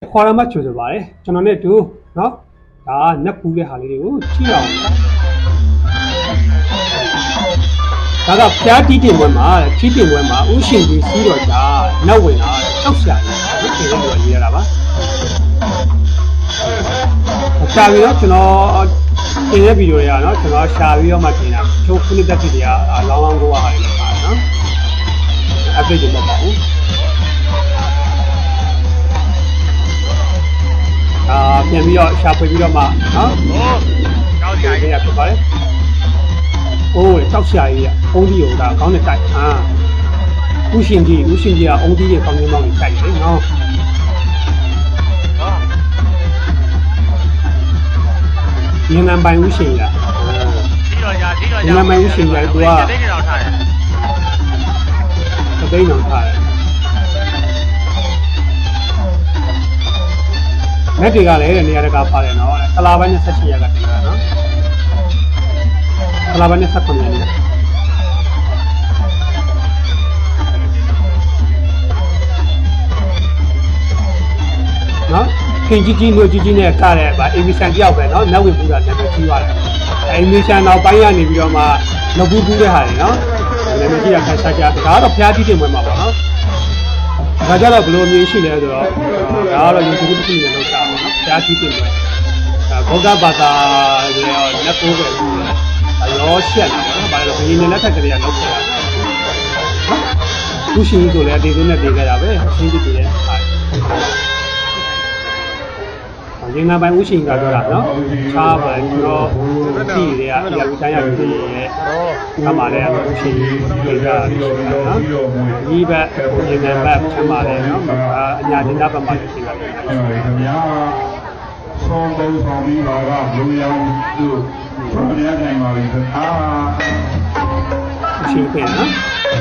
ခေါ်ရမှချူဆိုပါတယ်ကျွန်တော်နဲ့တူနော်ဒါကနက်ပူးတဲ့ဟာလေးတွေကိုကြည့်အောင်ဒါကဖျားတီးတင်ပွဲမှာတီးတင်ပွဲမှာဥရှင်ကြီးစီးတော်ကြနောက်ဝင်လာတောက်ရှာနေတယ်ဒီလိုရေးရတာပါရှာပြီးတော့ကျွန်တော်တင်တဲ့ဗီဒီယိုတွေကနော်ကျွန်တော်ရှာပြီးတော့မှတင်တာချိုးခုနှစ်တက်တီတွေကလောင်းလောင်းကိုဟာတွေပါနော်အပိတ်တွေမပါဘူး အာပြန်ပြီးတော့ရှာဖွေပြီးတော့မှနော်ဟိုကြောက်ကြဒီရနေ့ဖြစ်ပါတယ်။အိုးတောက်ရှာကြီးကအုံးဒီကိုဒါခေါင်းနဲ့တိုက်အာဥရှင်ကြီးဥရှင်ကြီးကအုံးဒီရဲ့ခေါင်းကြီးမောင်းနဲ့တိုက်တယ်နော်ဟော။မြန်နံပိုင်ဥရှင်ကြီးကဒီတော့ကြာဒီတော့ကြာဒီနာမည်ဦးရှင်ကြီးကသူကတိတ်တောင်ထား မက်တွေကလည်းတဲ့နေရာတကာပါတယ်နော်။ကလာပိုင်းနဲ့18ရက်ကတင်တာနော်။ကလာပိုင်းနဲ့18ရက်နဲ့နော်ခင်ကြီးကြီးတို့ကြီးကြီးနဲ့ကတဲ့ဗာအေမီဆန်တယောက်ပဲနော်နောက်ဝင်ပူတာနာမည်ကြီးသွားတယ်အေမီဆန်နောက်ပိုင်းကနေပြီးတော့မှလပူးပူးတဲ့ဟာတွေနော်နာမည်ကြီးတာခါစားကြဒါကတော့ဖျားတိတင်ဝင်မှာပါနော်ဒါကြတော့ဘယ်လိုမျိုးရှိလဲဆိုတော့ဒါကတော့ YouTube တစ်ခုနဲ့လောက်တာ ပါနော်ဖျားတိတင်ဝင်အဲဗုဒ္ဓဘာသာရဲ့လက်ကိုးပဲအရောရှက်လာပါတော့ဘာလို့ဘယ်နေလက်ထက်ကလေးကလောက်ခဲ့တာနော်လူရှင်ကြီးဆိုလည်းအတေသွင်းနဲ့တေခဲ့တာပဲရှင်းကြည့်တယ်ဟာရင်းနာပိုင်ဥရှင်ကပြောတာနော်ချားပါကျွန်တော်ဒီတွေကဒီကတိုင်းရပြည်ရဲ့ကမှလည်းဥရှင်ပြေကြတာရှိတာနော်ဒီဘက်ရင်းနာဘက်ချမ်းပါလေနော်အညာတင်တာဘက်မှာလည်းရှိတာပဲအဲ့ပါလေခင်ဗျာ ဆောင်းသုံးဆောင်ပြီးပါကလူရောင်သူဆောင်းရနိုင်ပါပြီခင်ဗျာဥရှင်ပြင်နော်အဲ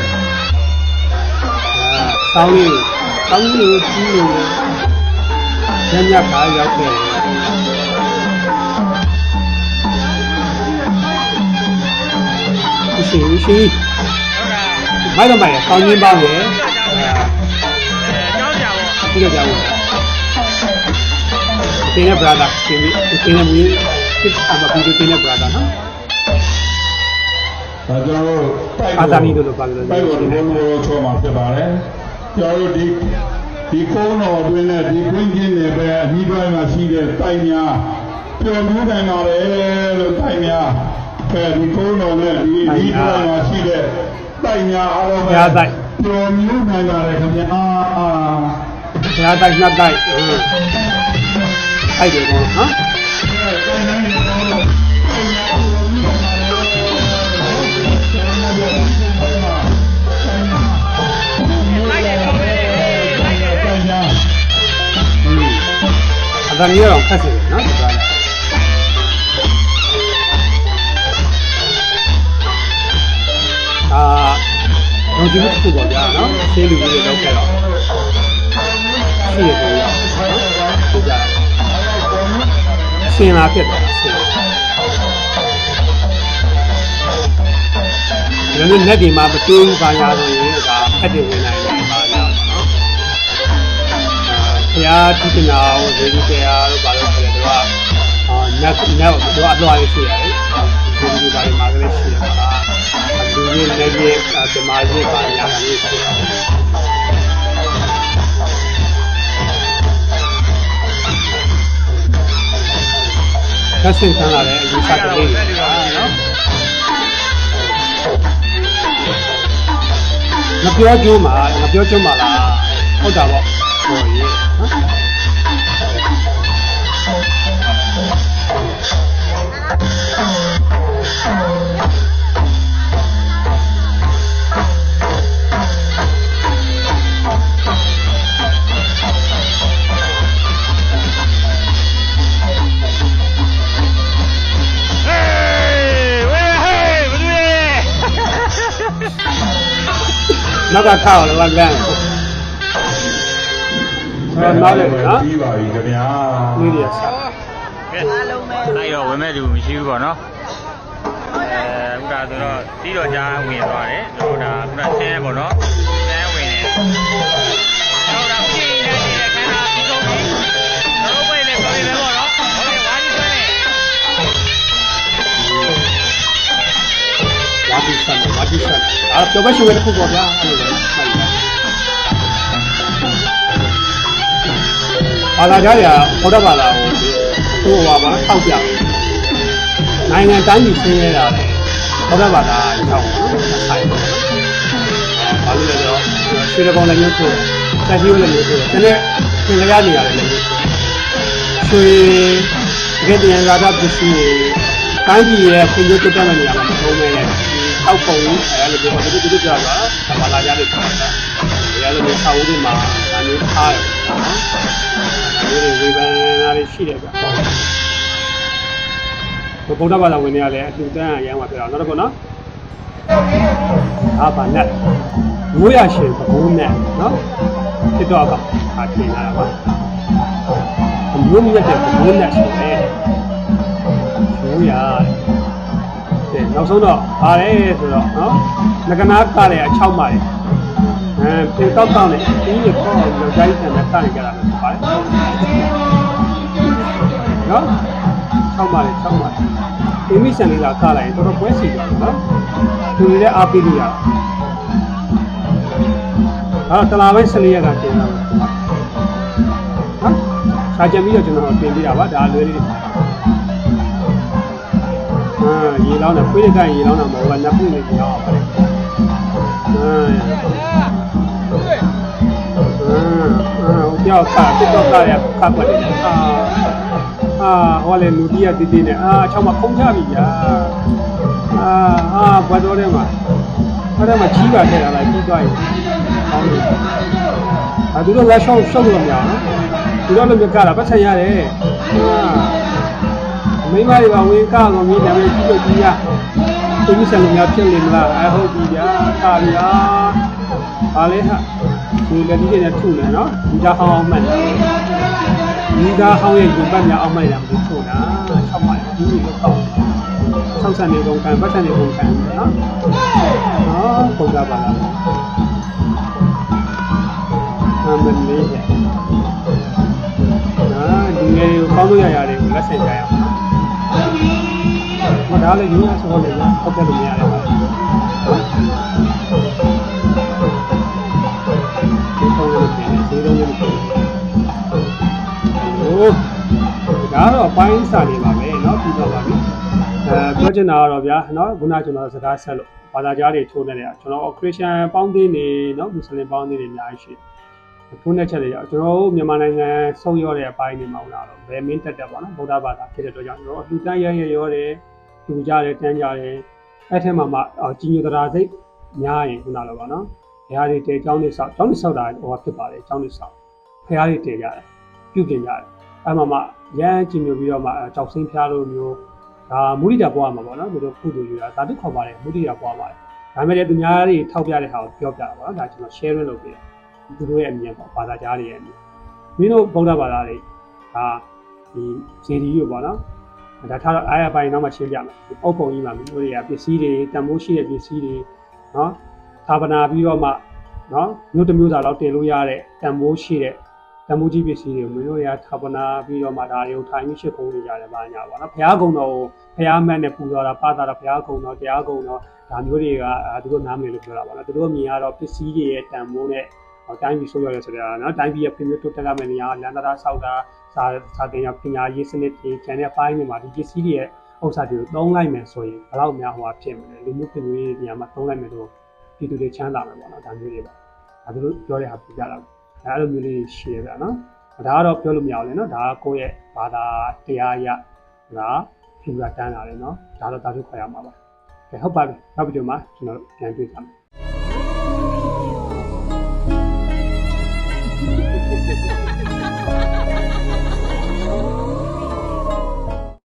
ဆောင်းလေးဆောင်းလေးကိုကြီးလို့ညညခါရောက်ခဲ့ဥရှင်ဥရှင်ဟုတ်လားမိုက်တော့မိုက်ကောင်းချင်းပေါင်းတယ်အဲကြောက်ကြပါပြီးတော့ကြောင်းတယ် တင်းနဲ့ brother တင်းနဲ့တင်းနဲ့မီးတစ်အမပြီးတင်းနဲ့ brother နော်ဒါကျွန်တော်တို့တိုက်အာသာနီတို့လိုပါလို့တိုက်ကိုဘုံဘုံချောမှာဖြစ်ပါတယ်ကျွန်တော်တို့ဒီဒီကုန်းတော်အတွင်းနဲ့ဒီကွင်းချင်းတွေပဲအမိပိုင်းမှာရှိတဲ့တိုက်များပျော်မြူးနိုင်ပါတယ်လို့တိုက်များအဲဒီကုန်းတော်နဲ့ဒီဒီပိုင်းမှာရှိတဲ့တိုက်များအားလုံးပဲပျော်မြူးနိုင်ပါတယ်ခင်ဗျာအာဘုရားတိုက်နှစ်တိုက် ဟုတ်တိုက်တယ်ကောနော်အတန်ကြီးတော့ခက်စီတယ်နော်ဒီကလည်းအာဘုံကျူးတစ်ခုပေါ့ဗျာနော်ရှင်းလူကြီးတွေတော့ခဲ့တော့ရှိရဆို ရှင်းလာဖြစ်သွားတာရှင်းဒီလိုနဲ့ဒီမှာမတူးပါညာဆိုရင်ဒါဖက်တယ်ဝင်နိုင်တယ်ပါညာနော်ဘုရားတိကျနာဟိုဇေဒီတရားတို့ဘာလို့ခေါ်လဲတော့အာနတ်နတ်တို့အလွှာလေးရှိရတယ်ဇေဒီဘာတွေမှာကလေးရှိရတာလူကြီးလည်းကြီးဓမ္မကြီးပါညာလေးရှိရတယ် သက်ဆင့်ခံလာတဲ့အယူဆကလေးတွေနော်မပြောကျိုးမှာမပြောကျိုးမှာလားဟုတ်တာပေါ့ဟိုရေနော် နောက်ကထောက်လောကန်းဆောနားလေနော်ပြီးပါပြီခင်ဗျာဝိရိယဆောကဲအားလုံးပဲအဲ့တော့ဝင်မဲ့လူမရှိဘူးပေါ့နော်အဲဥက္ကာဆိုတော့ပြီးတော့ကြားဝင်သွားတယ်တို့ဒါခုနဆင်းပေါ့နော်ဆင်းဝင်တယ်တို့ဒါပြင်းနေတဲ့ခန္ဓာပြီးဆုံးပြီတို့ပဲလေဆိုရင်လည်းပေါ့နော်လာပြီးဆက်လာပြီးဆက် တစ်ခုပေါ့ဗျာအဲ့လိုပဲမှတ်ယူပါဘာသာကြားတွေကဘုရားဘာသာကိုသူ့ဟောပါထောက်ပြနိုင်ငံတိုင်းပြည်ဆင်းရဲတာလေဘုရားဘာသာကြောင့်နော်ဆိုင်ပါဘာလို့လဲဆိုတော့ရွှေတကောင်လည်းမျိုးထိုးတက်ကြီးလည်းမျိုးထိုးတယ်တဲ့သင်္ကြန်နေရတယ်လည်းမျိုးထိုးရွှေတကယ်တရားလာတာပစ္စည်းတွေတိုင်းပြည်ရဲ့ဖွံ့ဖြိုးတိုးတက်တဲ့နေရာမှာမဟုတ်မဲနဲ့ဒီ ထောက်ပုံအဲ့လိုမျိုးဒီလိုဒီလိုပြောတာဘာသာကြားတွေပြောတာဒီလိုမျိုးစာအုပ်တွေမှာအမျိုးထားတယ်နော်ဒီလိုဝေဖန်တာတွေရှိတယ်ဗျဘုရားဘာသာဝင်တွေကလည်းအတူတန်းအရန်မှာပြောတာနောက်တစ်ခုနော်အာဘာနဲ့ရိုးရရှင်ဘုံနဲ့နော်တစ်တော့ကအာထင်လာတာပါအမျိုးမြတ်တဲ့ဘုံနဲ့ဆိုတယ်ရိုးရတဲ့ နောက်ဆုံးတော့ဗါလဲဆိုတော့နော်ငကနာကလည်းအချောက်ပါတယ်အဲပြင်ကောက်ကောက်နဲ့ဒီလိုပေါ့လောက်တိုင်းတန်နဲ့တိုင်ကြတာလို့ဆိုပါတယ်နော်ချောက်ပါတယ်ချောက်ပါတယ်အင်းမီဆန်လေးကကလိုက်ရင်တော်တော်ပွဲစီသွားတယ်နော်သူတွေလည်းအားပေးလို့ရတယ်အဲ့တော့တလားပိုင်း14ရက်ကတင်တာလို့နော်စာကြံပြီးတော့ကျွန်တော်တင်ပြတာပါဒါလွယ်လေး လောင်းတာခွေးတဲ့ကရေလောင်းတာမဟုတ်ဘူးနှစ်ပုနေရေလောင်းအောင်ပါတယ်အာအာဟိုကြောက်ကတစ်တော့ကရခပ်ပါတယ်အာအာဟောလေလူကြီးကတည်တည်နဲ့အာအချောင်းမှာခုံချပြီဗျာအာအာဘွယ်တော်ထဲမှာအဲ့ဒါမှကြီးပါခဲ့တာလားကြီးသွားရင်ဟောင်းလို့အဲသူတို့လက်ရှောက်ရှောက်လို့မရဘူးသူတို့လည်းမြကတာပတ်ဆက်ရတယ်အာ မိမတွေပါဝင်ကတော့မြင်တယ်ကြီးလို့ကြီးရသူမဆက်လို့များဖြစ်နေမလားအဟုတ်ပြီဗျာကာဗျာဟာလေဟာဒီလက်ကြီးတွေနဲ့ထုနေနော်ဒီသားဟောင်းအောင်မှတ်တယ်ဒီသားဟောင်းရဲ့ရင်ပတ်များအောင်မှတ်တယ်မလို့ထုတာ၆မှတ်ဒီလိုတော့ဆောက်ဆန်နေကုန်ကံပတ်ဆန်နေကုန်ကံနော်နော်ပုံကပါလားအမလေးရဲ့အာဒီငယ်ကိုကောင်းလို့ရရတယ်ကိုလက်ဆင့်ကြရအောင်မ ဒါလည်းယူရဆိုတော့လည်းဟုတ်တယ်လို့မရတယ်ပါဒီပုံလေးပြင်နေဈေးလုံးလေးပြင်ဟိုဒါတော့အပိုင်းစာနေပါပဲเนาะပြီးတော့ပါပြီအဲပြောချင်တာကတော့ဗျာเนาะခုနကျွန်တော်စကားဆက်လို့ဘာသာကြားတွေထိုးနေတယ်ကျွန်တော်ခရစ်ယာန်ပေါင်းသေးနေเนาะမွတ်စလင်ပေါင်းသေးတွေအများကြီးရှိတယ်ထိုးနေချက်တွေကျွန်တော်တို့မြန်မာနိုင်ငံဆုံးရောတဲ့အပိုင်းတွေမှာဟုတ်လားတော့ဘယ်မင်းတက်တက်ပါနော်ဗုဒ္ဓဘာသာဖြစ်တဲ့အတွက်ကြောင့်ကျွန်တော်အလှူတန်းရရရောတယ် လူကြတယ်တန်းကြတယ်အဲ့ထက်မှမှကြီးညိုတရာစိတ်များရင်ခုနလိုပါနော်ဘုရားတွေတဲကျောင်းတွေဆောက်ကျောင်းတွေဆောက်တာဟောဖြစ်ပါလေကျောင်းတွေဆောက်ဘုရားတွေတဲကြတယ်ပြုပြင်ကြတယ်အဲ့မှမှရမ်းကြီးညိုပြီးတော့မှကြောက်စင်းဖျားလိုမျိုးဒါမုရိဒဘွားမှာပေါ့နော်သူတို့ကုသိုလ်ယူတာဒါတိခေါ်ပါတယ်မုရိဒဘွားပါတယ်ဒါမဲ့လည်းသူများတွေထောက်ပြတဲ့ဟာကိုပြောပြတာပေါ့နော်ဒါကျွန်တော် share လုပ်ပေးတာသူတို့ရဲ့အမြင်ပေါ့ဘာသာကြားတွေရဲ့အမြင်မင်းတို့ဗုဒ္ဓဘာသာတွေဒါဒီဇေဒီယူပေါ့နော် ဒါထားတော့အားရပိုင်းနောက်မှရှင်းပြမယ်အုပ်ပုံကြီးမှာမျိုးတွေကပစ္စည်းတွေတန်ဖိုးရှိတဲ့ပစ္စည်းတွေနော်သာပနာပြီးတော့မှနော်မျိုးတစ်မျိုးစာတော့တင်လို့ရတဲ့တန်ဖိုးရှိတဲ့တန်ဖိုးကြီးပစ္စည်းတွေကိုမျိုးတွေကသာပနာပြီးတော့မှဒါတွေကိုထိုင်ပြီးရှစ်ခုံးနေကြတယ်ပါညာပေါ့နော်ဘုရားကုံတော်ကိုဘုရားမတ်နဲ့ပူဇော်တာပါတာတော့ဘုရားကုံတော်တရားကုံတော်ဒါမျိုးတွေကသူတို့နားမလည်လို့ပြောတာပေါ့နော်သူတို့မြင်ရတော့ပစ္စည်းတွေရဲ့တန်ဖိုးနဲ့ တိုင်းပြည်ဆိုးရတယ်ဆိုတော့နော်တိုင်းပြည်ရဲ့ပြည်မျိုးတိုးတက်လာမယ့်နေရာလန်ဒရာဆောက်တာစာစာတင်ရပညာရေးစနစ်တွေကျန်တဲ့အပိုင်းတွေမှာဒီပစ္စည်းတွေရဲ့ဥစ္စာတွေကိုသုံးလိုက်မယ်ဆိုရင်ဘယ်လောက်များဟိုဟာဖြစ်မလဲလူမှုပြည်မျိုးရေးနေရာမှာသုံးလိုက်မယ်ဆိုပြည်သူတွေချမ်းသာမယ်ပေါ့နော်ဒါမျိုးတွေပါဒါတို့ပြောတဲ့ဟာပြကြတာအဲအဲ့လိုမျိုးလေးရှိရပြနော်ဒါကတော့ပြောလို့မရဘူးလေနော်ဒါကကိုယ့်ရဲ့ဘာသာတရားအရဒါဖြူရတန်းလာတယ်နော်ဒါတော့ဒါတို့ခေါ်ရမှာပါကဲဟုတ်ပါပြီနောက်ပြီးတော့မှကျွန်တော်ပြန်တွေ့ကြမယ် Ha ha!